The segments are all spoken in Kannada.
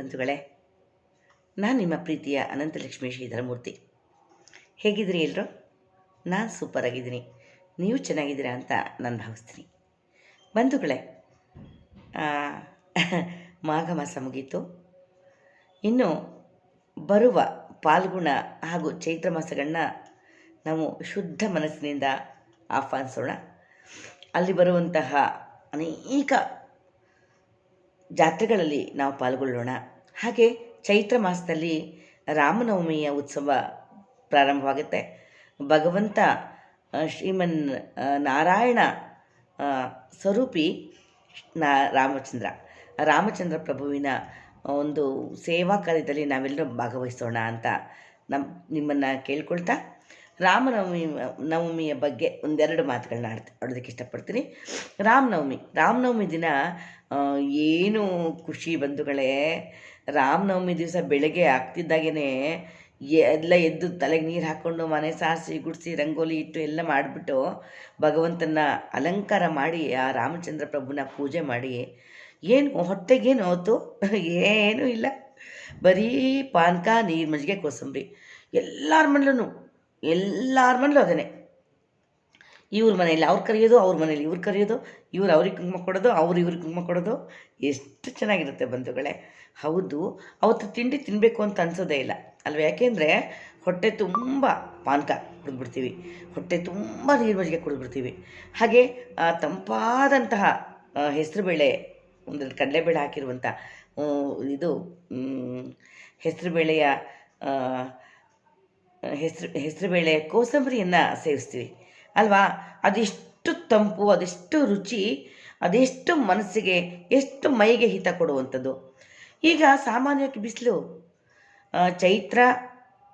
ಬಂಧುಗಳೇ, ನಾನು ನಿಮ್ಮ ಪ್ರೀತಿಯ ಅನಂತಲಕ್ಷ್ಮಿ ಶ್ರೀಧರಮೂರ್ತಿ. ಹೇಗಿದ್ದೀರಿ ಎಲ್ಲರೂ ನಾನು ಸೂಪರ್ ಆಗಿದ್ದೀನಿ. ನೀವು ಚೆನ್ನಾಗಿದ್ದೀರಾ ಅಂತ ನಾನು ಭಾವಿಸ್ತೀನಿ. ಬಂಧುಗಳೇ ಮಾಘ ಮಾಸ ಮುಗೀತು. ಇನ್ನು ಬರುವ ಪಾಲ್ಗುಣ ಹಾಗೂ ಚೈತ್ರ ಮಾಸಗಳನ್ನ ನಾವು ಶುದ್ಧ ಮನಸ್ಸಿನಿಂದ ಆಹ್ವಾನಿಸೋಣ. ಅಲ್ಲಿ ಬರುವಂತಹ ಅನೇಕ ಜಾತ್ರೆಗಳಲ್ಲಿ ನಾವು ಪಾಲ್ಗೊಳ್ಳೋಣ. ಹಾಗೆ ಚೈತ್ರ ಮಾಸದಲ್ಲಿ ರಾಮನವಮಿಯ ಉತ್ಸವ ಪ್ರಾರಂಭವಾಗುತ್ತೆ. ಭಗವಂತ ಶ್ರೀಮನ್ ನಾರಾಯಣ ಸ್ವರೂಪಿ ನಾ, ರಾಮಚಂದ್ರ. ರಾಮಚಂದ್ರ ಪ್ರಭುವಿನ ಒಂದು ಸೇವಾ ಕಾರ್ಯದಲ್ಲಿ ನಾವೆಲ್ಲರೂ ಭಾಗವಹಿಸೋಣ ಅಂತ ನಮ್ಮ ನಿಮ್ಮನ್ನು ಕೇಳ್ಕೊಳ್ತಾ ರಾಮನವಮಿ, ನವಮಿಯ ಬಗ್ಗೆ ಒಂದೆರಡು ಮಾತುಗಳನ್ನ ಆಡ್ತಿ ಆಡೋದಕ್ಕೆ ಇಷ್ಟಪಡ್ತೀನಿ. ರಾಮನವಮಿ ರಾಮನವಮಿ ದಿನ ಏನು ಖುಷಿ ಬಂಧುಗಳೇ. ರಾಮನವಮಿ ದಿವಸ ಬೆಳಗ್ಗೆ ಆಗ್ತಿದ್ದಾಗೇ ಎಲ್ಲ ಎದ್ದು ತಲೆಗೆ ನೀರು ಹಾಕ್ಕೊಂಡು ಮನೆ ಸಾರಿಸಿ, ಗುಡಿಸಿ, ರಂಗೋಲಿ ಇಟ್ಟು ಎಲ್ಲ ಮಾಡಿಬಿಟ್ಟು ಭಗವಂತನ ಅಲಂಕಾರ ಮಾಡಿ, ಆ ರಾಮಚಂದ್ರ ಪ್ರಭುನ ಪೂಜೆ ಮಾಡಿ. ಏನು ಹೊಟ್ಟೆಗೇನು ಹೊತ್ತು? ಏನೂ ಇಲ್ಲ. ಬರೀ ಪಾನಕ, ನೀರು ಮಜ್ಜಿಗೆ, ಕೋಸಂಬರಿ. ಎಲ್ಲರ ಮನೇಲೂ ಎಲ್ಲರ ಮನೇಲೂ ಅದೇನೆ. ಇವ್ರ ಮನೇಲಿ ಅವ್ರು ಕರೆಯೋದು, ಅವ್ರ ಮನೇಲಿ ಇವ್ರು ಕರೆಯೋದು, ಇವ್ರು ಅವ್ರಿಗೆ ಕುಂಕುಮ ಕೊಡೋದು, ಅವ್ರು ಇವ್ರಿಗೆ ಕುಂಕುಮ ಕೊಡೋದು. ಎಷ್ಟು ಚೆನ್ನಾಗಿರುತ್ತೆ ಬಂಧುಗಳೇ. ಹೌದು, ಅವತ್ತು ತಿಂಡಿ ತಿನ್ನಬೇಕು ಅಂತ ಅನ್ಸೋದೇ ಇಲ್ಲ. ಅಲ್ವ? ಯಾಕೆಂದರೆ ಹೊಟ್ಟೆ ತುಂಬ ಪಾನಕ ಕುಡಿದ್ಬಿಡ್ತೀವಿ. ಹೊಟ್ಟೆ ತುಂಬ ನೀರು ಮಜ್ಜಿಗೆ ಕುಡಿದ್ಬಿಡ್ತೀವಿ. ಹಾಗೆ ತಂಪಾದಂತಹ ಹೆಸರುಬೇಳೆ, ಒಂದರಲ್ಲಿ ಕಡಲೆಬೇಳೆ ಹಾಕಿರುವಂಥ ಇದು ಇದು ಹೆಸರುಬೇಳೆಯ ಹೆಸರು ಹೆಸರುಬೇಳೆ ಕೋಸಂಬರಿಯನ್ನು ಸೇವಿಸ್ತೀವಿ. ಅಲ್ವಾ? ಅದೆಷ್ಟು ತಂಪು, ಅದೆಷ್ಟು ರುಚಿ, ಅದೆಷ್ಟು ಮನಸ್ಸಿಗೆ, ಎಷ್ಟು ಮೈಗೆ ಹಿತ ಕೊಡುವಂಥದ್ದು. ಈಗ ಸಾಮಾನ್ಯವಾಗಿ ಬಿಸಿಲು ಚೈತ್ರ,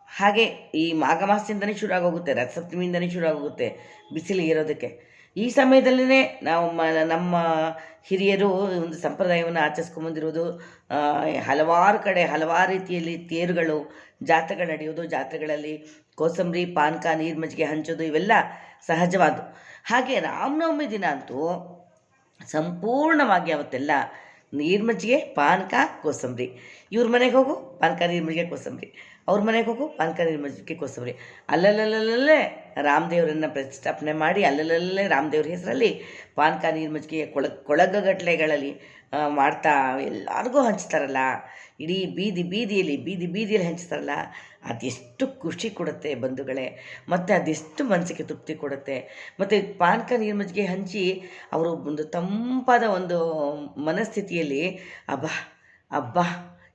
ಹಾಗೆ ಈ ಮಾಘ ಮಾಸದಿಂದನೇ ಶುರು ಆಗೋಗುತ್ತೆ ರಥಸಪ್ತಮಿಯಿಂದನೇ ಶುರು ಆಗೋಗುತ್ತೆ ಬಿಸಿಲು ಇರೋದಕ್ಕೆ ಈ ಸಮಯದಲ್ಲೇ ನಾವು ಮ, ನಮ್ಮ ಹಿರಿಯರು ಒಂದು ಸಂಪ್ರದಾಯವನ್ನು ಆಚರಿಸ್ಕೊಂಬಂದಿರೋದು ಹಲವಾರು ಕಡೆ ಹಲವಾರು ರೀತಿಯಲ್ಲಿ ತೇರುಗಳು, ಜಾತ್ರೆಗಳು ನಡೆಯೋದು ಜಾತ್ರೆಗಳಲ್ಲಿ ಕೋಸಂಬರಿ ಪಾನಕ ನೀರು ಮಜ್ಜಿಗೆ ಹಂಚೋದು, ಇವೆಲ್ಲ ಸಹಜವಾದ ಹಾಗೆ ರಾಮನವಮಿ ದಿನ ಅಂತೂ ಸಂಪೂರ್ಣವಾಗಿ ಅವತ್ತೆಲ್ಲ ನೀರು ಮಜ್ಜಿಗೆ ಪಾನಕ ಕೋಸಂಬರಿ. ಇವ್ರ ಮನೆಗೆ ಹೋಗು ಪಾನಕ ನೀರು ಮಜ್ಜಿಗೆ, ಕೋಸಂಬರಿ. ಅವ್ರ ಮನೆಗೆ ಹೋಗು ಪಾನಕ ನೀರು ಮಜ್ಜಿಗೆ ಕೋಸಂಬರಿ ಅಲ್ಲಲ್ಲಲ್ಲಲ್ಲೇ ರಾಮದೇವರನ್ನು ಪ್ರತಿಷ್ಠಾಪನೆ ಮಾಡಿ ಅಲ್ಲಲ್ಲಲ್ಲೇ ರಾಮದೇವ್ರ ಹೆಸರಲ್ಲಿ ಪಾನಕ ನೀರು ಮಜ್ಜಿಗೆ ಕೊಳ, ಕೊಳಗಗಟ್ಲೆಗಳಲ್ಲಿ ಮಾಡ್ತಾ ಎಲ್ಲರಿಗೂ ಹಂಚ್ತಾರಲ್ಲ. ಇಡೀ ಬೀದಿ ಬೀದಿಯಲ್ಲಿ ಬೀದಿ ಬೀದಿಯಲ್ಲಿ ಹಂಚ್ತಾರಲ್ಲ. ಅದೆಷ್ಟು ಖುಷಿ ಕೊಡುತ್ತೆ ಬಂಧುಗಳೇ. ಮತ್ತು ಅದೆಷ್ಟು ಮನಸ್ಸಿಗೆ ತೃಪ್ತಿ ಕೊಡುತ್ತೆ. ಮತ್ತು ಪಾನಕ ನೀರು ಮಜ್ಜಿಗೆ ಹಂಚಿ ಅವರು ಒಂದು ತಂಪಾದ ಒಂದು ಮನಸ್ಥಿತಿಯಲ್ಲಿ, ಅಬ್ಬಾ ಅಬ್ಬಾ,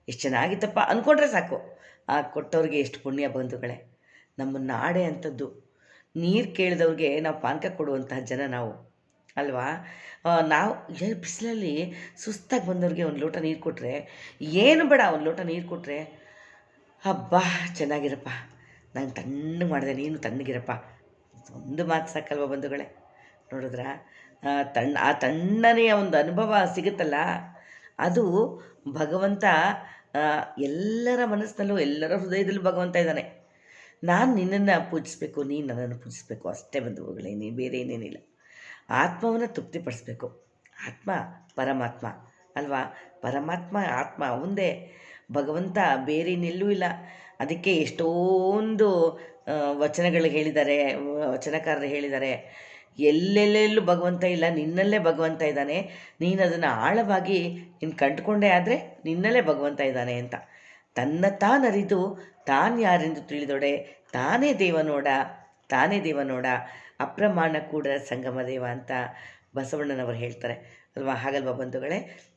ಎಷ್ಟು ಚೆನ್ನಾಗಿತ್ತಪ್ಪ. ಅಂದ್ಕೊಂಡ್ರೆ ಸಾಕು. ಆ ಕೊಟ್ಟವ್ರಿಗೆ ಎಷ್ಟು ಪುಣ್ಯ ಬಂಧುಗಳೇ. ನಮ್ಮ ನಾಡೆ ಅಂಥದ್ದು. ನೀರು ಕೇಳಿದವ್ರಿಗೆ ನಾವು ಪಾನಕ ಕೊಡುವಂತಹ ಜನ ನಾವು. ಅಲ್ವಾ? ನಾವು ಬಿಸಿಲಲ್ಲಿ ಸುಸ್ತಾಗಿ ಬಂದವ್ರಿಗೆ ಒಂದು ಲೋಟ ನೀರು ಕೊಟ್ಟರೆ ಏನು ಬೇಡ, ಒಂದು ಲೋಟ ನೀರು ಕೊಟ್ಟರೆ ಹಬ್ಬ, ಚೆನ್ನಾಗಿರಪ್ಪ. ನಾನು ತಣ್ಣಗೆ ಮಾಡಿದೆ, ನೀನು ತಣ್ಣಗಿರಪ್ಪ. ಒಂದು ಮಾತು ಸಾಕಲ್ವ ಬಂಧುಗಳೇ? ನೋಡಿದ್ರ? ತಣ್ಣ ಆ ತಣ್ಣನೆಯ ಒಂದು ಅನುಭವ ಸಿಗುತ್ತಲ್ಲ? ಅದು ಭಗವಂತ ಎಲ್ಲರ ಮನಸ್ಸಿನಲ್ಲೂ ಎಲ್ಲರ ಹೃದಯದಲ್ಲೂ ಭಗವಂತ ಇದ್ದಾನೆ. ನಾನು ನಿನ್ನನ್ನು ಪೂಜಿಸ್ಬೇಕು, ನೀನು ನನ್ನನ್ನು ಪೂಜಿಸ್ಬೇಕು, ಅಷ್ಟೇ ಬಂಧುಗಳೇ, ನೀ ಬೇರೆ ಏನೇನಿಲ್ಲ. ಆತ್ಮವನ್ನು ತೃಪ್ತಿಪಡಿಸ್ಬೇಕು. ಆತ್ಮ ಪರಮಾತ್ಮ, ಅಲ್ವಾ? ಪರಮಾತ್ಮ, ಆತ್ಮ ಒಂದೇ. ಭಗವಂತ ಬೇರೆ ನಿಲ್ಲೂ ಇಲ್ಲ. ಅದಕ್ಕೆ ಎಷ್ಟೊಂದು ವಚನಗಳು ಹೇಳಿದ್ದಾರೆ ವಚನಕಾರರು ಹೇಳಿದ್ದಾರೆ. ಎಲ್ಲೆಲ್ಲೆಲ್ಲೂ ಭಗವಂತ ಇಲ್ಲ, ನಿನ್ನಲ್ಲೇ ಭಗವಂತ ಇದ್ದಾನೆ. ನೀನು ಅದನ್ನು ಆಳವಾಗಿ ನೀನು ಕಂಡುಕೊಂಡೇ ಆದರೆ ನಿನ್ನಲ್ಲೇ ಭಗವಂತ ಇದ್ದಾನೆ ಅಂತ. ತನ್ನ ತಾನರಿದು ತಾನು ಯಾರೆಂದು ತಿಳಿದೊಡೆ, ತಾನೇ ದೇವನೋಡ ತಾನೇ ದೇವನೋಡ ಅಪ್ರಮಾಣ ಕೂಡ ಸಂಗಮ ದೇವ ಅಂತ ಬಸವಣ್ಣನವರು ಹೇಳ್ತಾರೆ. ಅಲ್ವಾ? ಹಾಗಲ್ವಾ ಬಂಧುಗಳೇ?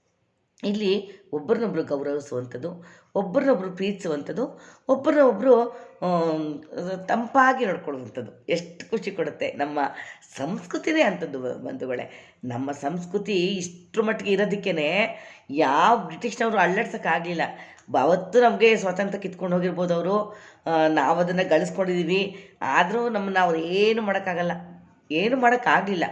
ಇಲ್ಲಿ ಒಬ್ಬರನ್ನೊಬ್ಬರು ಗೌರವಿಸುವಂಥದ್ದು ಒಬ್ಬರನ್ನೊಬ್ಬರು ಪ್ರೀತಿಸುವಂಥದ್ದು ಒಬ್ಬರನ್ನೊಬ್ಬರು ತಂಪಾಗಿ ನೋಡ್ಕೊಳ್ಳುವಂಥದ್ದು. ಎಷ್ಟು ಖುಷಿ ಕೊಡುತ್ತೆ ನಮ್ಮ ಸಂಸ್ಕೃತಿನೇ ಅಂಥದ್ದು ಬಂಧುಗಳೇ. ನಮ್ಮ ಸಂಸ್ಕೃತಿ ಇಷ್ಟರ ಮಟ್ಟಿಗೆ ಇರೋದಕ್ಕೇ ಯಾವ ಬ್ರಿಟಿಷ್ನವರು ಅಳ್ಳಾಡ್ಸೋಕ್ಕಾಗಲಿಲ್ಲ. ಅವತ್ತು ನಮಗೆ ಸ್ವಾತಂತ್ರ್ಯ ಕಿತ್ಕೊಂಡು ಹೋಗಿರ್ಬೋದು ಅವರು. ನಾವು ಅದನ್ನು ಗಳಿಸ್ಕೊಂಡಿದ್ದೀವಿ ಆದರೂ ನಮ್ಮನ್ನ ಅವ್ರು ಏನು ಮಾಡೋಕ್ಕಾಗಲ್ಲ. ಏನು ಮಾಡೋಕ್ಕಾಗಲಿಲ್ಲ.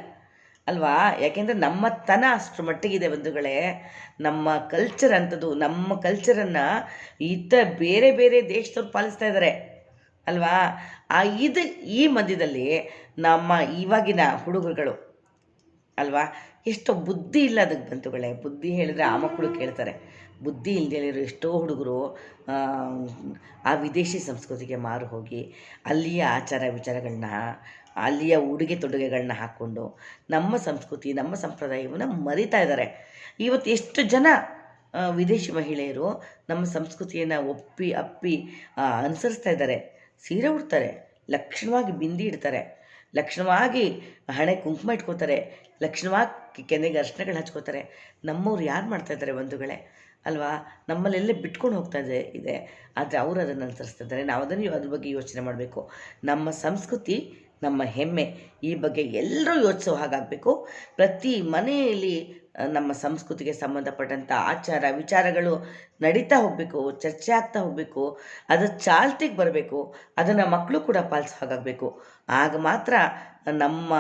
ಅಲ್ವಾ? ಯಾಕೆಂದರೆ ನಮ್ಮ ತನ ಅಷ್ಟರ ಮಟ್ಟಿಗಿದೆ ಬಂಧುಗಳೇ. ನಮ್ಮ ಕಲ್ಚರ್ ಅಂಥದ್ದು, ನಮ್ಮ ಕಲ್ಚರನ್ನು ಇತ ಬೇರೆ ಬೇರೆ ದೇಶದವ್ರು ಪಾಲಿಸ್ತಾ ಇದ್ದಾರೆ ಅಲ್ವಾ? ಆ ಇದು ಈ ಮಧ್ಯದಲ್ಲಿ ನಮ್ಮ ಇವಾಗಿನ ಹುಡುಗರುಗಳು ಅಲ್ವಾ? ಎಷ್ಟೋ ಬುದ್ಧಿ ಇಲ್ಲ ಅದಕ್ಕೆ ಬಂತುಗಳೇ ಬುದ್ಧಿ ಹೇಳಿದ್ರೆ ಆ ಮಕ್ಕಳು ಕೇಳ್ತಾರೆ. ಬುದ್ಧಿ ಇಲ್ಲದೆ ಎಷ್ಟೋ ಹುಡುಗರು, ಆ ವಿದೇಶಿ ಸಂಸ್ಕೃತಿಗೆ ಮಾರು ಹೋಗಿ ಅಲ್ಲಿಯ ಆಚಾರ ವಿಚಾರಗಳನ್ನ ಅಲ್ಲಿಯ ಉಡುಗೆ ತೊಡುಗೆಗಳನ್ನ ಹಾಕ್ಕೊಂಡು ನಮ್ಮ ಸಂಸ್ಕೃತಿ, ನಮ್ಮ ಸಂಪ್ರದಾಯವನ್ನು ಮರಿತಾ ಇದ್ದಾರೆ. ಇವತ್ತು ಎಷ್ಟು ಜನ ವಿದೇಶಿ ಮಹಿಳೆಯರು ನಮ್ಮ ಸಂಸ್ಕೃತಿಯನ್ನು ಒಪ್ಪಿ, ಅಪ್ಪಿ ಅನುಸರಿಸ್ತಾ ಇದ್ದಾರೆ. ಸೀರೆ ಉಡ್ತಾರೆ. ಲಕ್ಷಣವಾಗಿ ಬಿಂದಿ ಇಡ್ತಾರೆ. ಲಕ್ಷಣವಾಗಿ ಹಣೆ ಕುಂಕುಮ ಇಟ್ಕೋತಾರೆ, ಲಕ್ಷಣವಾಗಿ ಕೆನೆಗೆ ಅರ್ಶನಗಳು ಹಚ್ಕೋತಾರೆ. ನಮ್ಮವ್ರು ಯಾರು ಮಾಡ್ತಾ ಇದ್ದಾರೆ ಬಂಧುಗಳೇ? ಅಲ್ವಾ? ನಮ್ಮಲ್ಲೆಲ್ಲೇ ಬಿಟ್ಕೊಂಡು ಹೋಗ್ತಾ ಇದೆ ಇದೆ. ಆದರೆ ಅವರು ಅದನ್ನು ಅನುಸರಿಸ್ತಾ ಇದ್ದಾರೆ. ನಾವು ಅದನ್ನು ಅದ್ರ ಬಗ್ಗೆ ಯೋಚನೆ ಮಾಡಬೇಕು. ನಮ್ಮ ಸಂಸ್ಕೃತಿ, ನಮ್ಮ ಹೆಮ್ಮೆ ಈ ಬಗ್ಗೆ ಎಲ್ಲರೂ ಯೋಚಿಸೋ ಹಾಗಾಗಬೇಕು. ಪ್ರತಿ ಮನೆಯಲ್ಲಿ ನಮ್ಮ ಸಂಸ್ಕೃತಿಗೆ ಸಂಬಂಧಪಟ್ಟಂಥ ಆಚಾರ ವಿಚಾರಗಳು ನಡೀತಾ ಹೋಗಬೇಕು, ಚರ್ಚೆ ಆಗ್ತಾ ಹೋಗಬೇಕು, ಅದು ಚಾಲ್ತಿಗೆ ಬರಬೇಕು, ಅದನ್ನು ಮಕ್ಕಳು ಕೂಡ ಪಾಲಿಸೋ ಹಾಗಾಗಬೇಕು. ಆಗ ಮಾತ್ರ ನಮ್ಮ,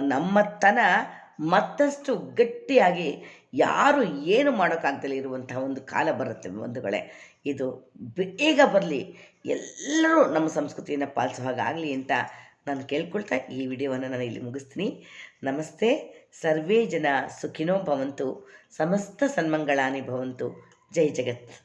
ನಮ್ಮತನ ಮತ್ತಷ್ಟು ಗಟ್ಟಿಯಾಗಿ ಯಾರು ಏನು ಮಾಡೋಕ್ಕಾಗ್ದಲೇ ಇರುವಂತಹ ಒಂದು ಕಾಲ ಬರುತ್ತೆ ಬಂಧುಗಳೇ. ಇದು ಬೇಗ ಬರಲಿ. ಎಲ್ಲರೂ ನಮ್ಮ ಸಂಸ್ಕೃತಿಯನ್ನು ಪಾಲಿಸೋ ಹಾಗಾಗಲಿ ಅಂತ ನಾನು ಕೇಳ್ಕೊಳ್ತಾ ಈ ವಿಡಿಯೋವನ್ನು ನಾನು ಇಲ್ಲಿ ಮುಗಿಸ್ತೀನಿ. ನಮಸ್ತೆ. ಸರ್ವೇ ಜನ ಸುಖಿನೋ ಭವಂತು. ಸಮಸ್ತ ಸನ್ಮಂಗಳಾನಿ ಭವಂತು. ಜೈ ಜಗತ್.